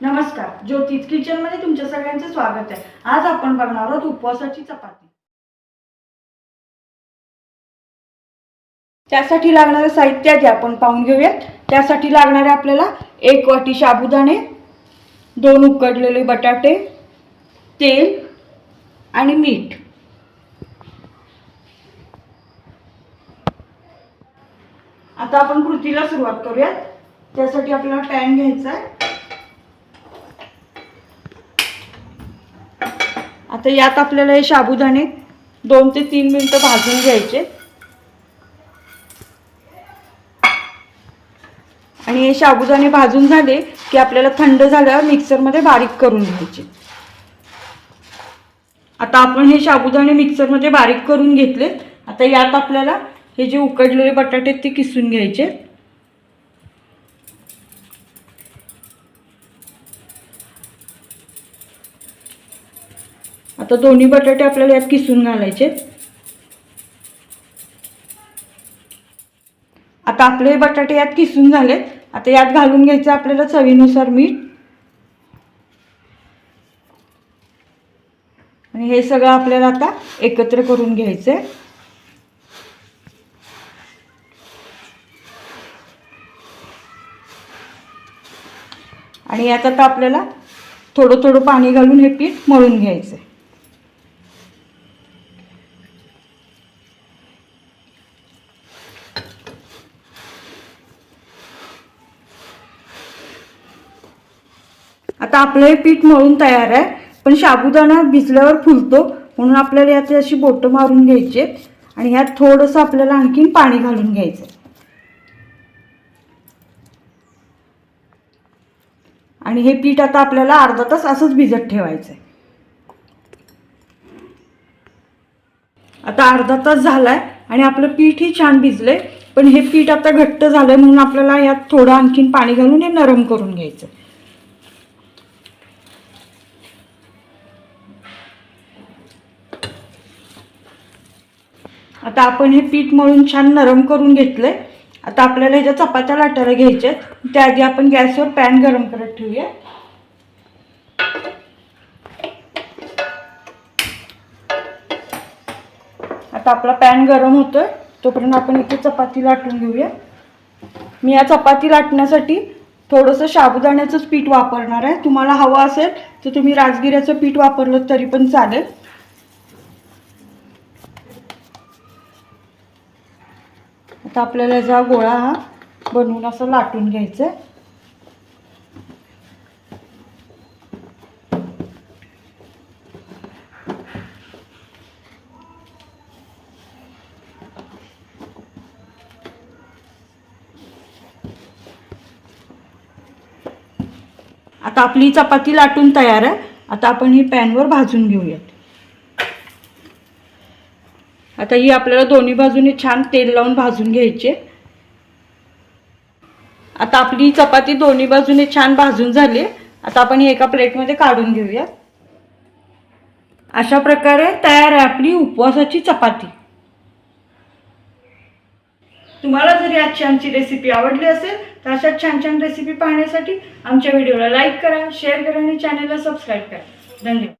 नमस्कार ज्योतिष किचनमध्ये तुमच्या सगळ्यांचं स्वागत आहे. आज आपण बघणार आहोत उपवासाची चपाती. त्यासाठी लागणारं साहित्य जे आपण पाहून घेऊयात. त्यासाठी लागणारे आपल्याला एक वाटी साबुदाणे दोन उकडलेले बटाटे तेल आणि मीठ. आता आपण कृतीला सुरुवात करूयात. त्यासाठी आपल्याला पॅन घ्यायचा आहे. आता यात आपल्याला हे साबुदाणे दोन ते तीन मिनिटं भाजून घ्यायचे. आणि हे साबुदाणे भाजून झाले की आपल्याला थंड झाल्यावर मिक्सरमध्ये बारीक करून घ्यायचे. आता आपण हे साबुदाणे मिक्सरमध्ये बारीक करून घेतले आता यात आपल्याला हे जे उकडलेले बटाटे आहेत ते किसून घ्यायचे. आता दोन्ही बटाटे आपल्याला यात किसून घालायचे. आता आपले बटाटे यात किसून झालेत. आता यात घालून घ्यायचं आपल्याला चवीनुसार मीठ. आणि हे सगळं आपल्याला आता एकत्र करून घ्यायचं आहे आणि यात आता आपल्याला थोडं थोडं पाणी घालून हे पीठ मळून घ्यायचं आहे आता आपलं हे पीठ मळून तयार आहे पण साबुदाणा भिजल्यावर फुलतो म्हणून आपल्याला याची अशी बोटं मारून घ्यायची आणि ह्यात थोडंसं आपल्याला आणखीन पाणी घालून घ्यायचं आणि हे पीठ आता आपल्याला अर्धा तास असंच भिजत ठेवायचं आहे आता अर्धा तास झालाय आणि आपलं पीठही छान भिजलंय पण हे पीठ आता घट्ट झालंय म्हणून आपल्याला यात थोडं आणखीन पाणी घालून हे नरम करून घ्यायचं आता आपण हे पीठ मळून छान नरम करून घेतलंय. आता आपल्याला ह्याच्या चपात्या लाटायला घ्यायच्या आहेत त्याआधी आपण गॅसवर पॅन गरम करत ठेवूया. आता आपला पॅन गरम होतोय. तोपर्यंत आपण इथे चपाती लाटून घेऊया. मी या चपाती लाटण्यासाठी थोडंसं साबुदाण्याचंच पीठ वापरणार आहे. तुम्हाला हवं असेल तर तुम्ही राजगिऱ्याचं पीठ वापरलं तरी पण चालेल. आता आपल्याला जा गोळा हा बनवून असं लाटून घ्यायचं आहे आता आपली चपाती लाटून तयार आहे. आता आपण ही पॅनवर भाजून घेऊयात. आता ही आपल्याला दोन्ही बाजूने छान तेल लावून भाजून घ्यायचे. आता आपली चपाती दोन्ही बाजूने छान भाजून झाली. आता आपण हे एका प्लेटमध्ये काढून घेऊया. अशा प्रकारे तयार आहे आपली उपवासाची चपाती. तुम्हाला जर आजची आमची रेसिपी आवडली असेल तर अशा छान छान रेसिपी पाहण्यासाठी आमच्या व्हिडिओला लाईक करा शेअर करा आणि चॅनलला सबस्क्राईब करा. धन्यवाद.